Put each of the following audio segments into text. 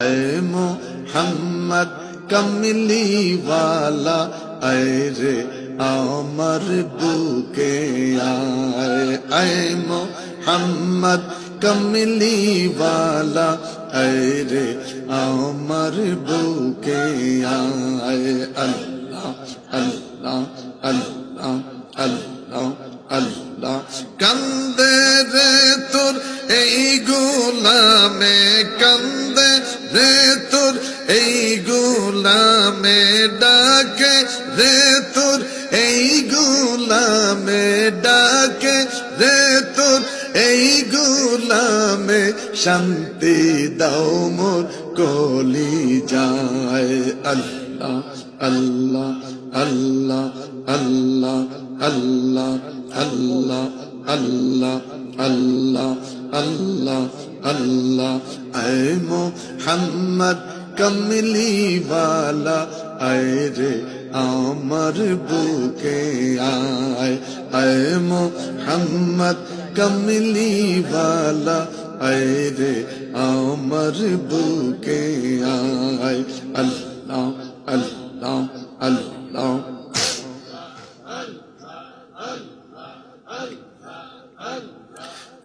اے মোহাম্মদ কমলি ওয়ালা আরে আমার বুকে আয় আয় মোহাম্মদ কমলি ওয়ালা আরে আমার বুকে আয় ডাকে রে তোর এই গোলামে, ডাকে রে তোর এই গোলামে, শান্তি দাও মোর কলি যায়। আল্লাহ আল্লাহ আল্লাহ আল্লাহ আল্লাহ আল্লাহ আল্লাহ আল্লাহ আল্লাহ আল্লাহ। আয় মোহাম্মদ কমলি वाला আয় রে আমার বুকে আয় আয় মোহাম্মদ কমলি वाला আয় রে আমার বুকে আয়। আল্লাহ আল্লাহ আল্লাহ।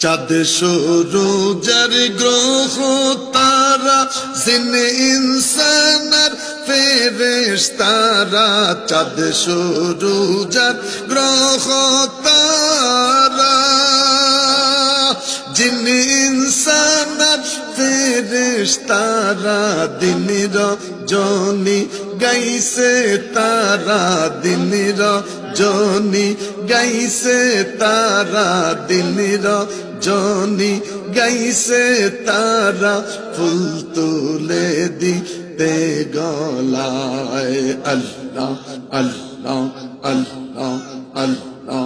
চাঁদ শুরু যার গ্রহ তারা জিন ইনসানার ফেরেশ তারা চাঁদ শুরু যার গ্রহ তারা। জিন ইনসানার ফেরেশ তারা জনি গাইছে তারা দিনের জনি গাইছে তারা দিনের জনি গাইছে তারা। ফুল তুলে দিতে গলায় আল্লাহ আল্লাহ আল্লাহ আল্লাহ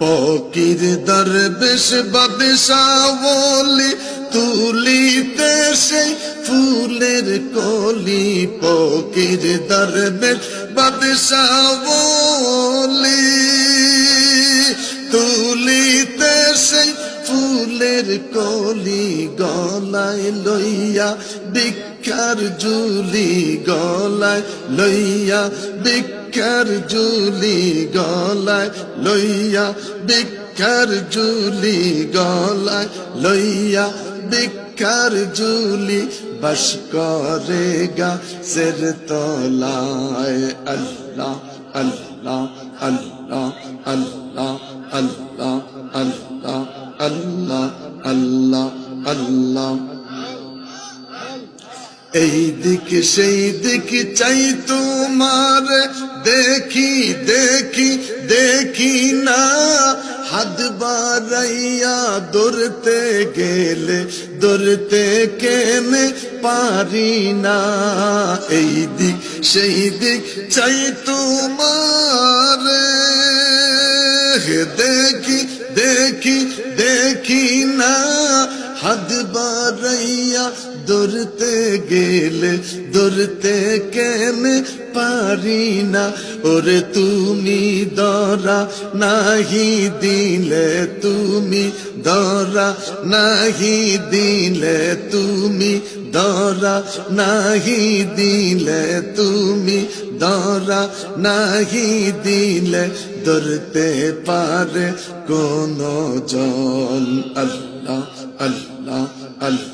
পকির দরবেশ বাদশাওলি তুলিতে সেই ফুলের কলি পকির দরবেশ বাদশাওলি ফুলের কলি গলায় লইয়া ভিক্ষার জুলি গলায় লইয়া ভিক্ষার জুলি গলায় লইয়া ভিক্ষার জুলি গলায় লইয়া ভিক্ষার জুলি বস করে গা সের তলায় আল্লাহ আল্লাহ। আল্লাহ আল্লাহ আল্লাহ আল্লাহ আল্লাহ আল্লাহ আল্লাহ এই দিক সেই দিক চাই তোমার দেখি দেখি দেখি না হাত বাড়াইয়া দৌড়তে গেলে দৌড়তে কেনে পারি না। এই দিক, সেই দিক চাই তোমার। দেখি দৌড়তে গেলে দৌড়তে কেন পারি না ওরে তুমি দরা নাহি দিলে তুমি দরা নাহি দিলে তুমি দরা নাহি দিলে তুমি দরা নাহি দিলে ধরতে পারে কোন জল আল্লাহ আল্লাহ আল্লাহ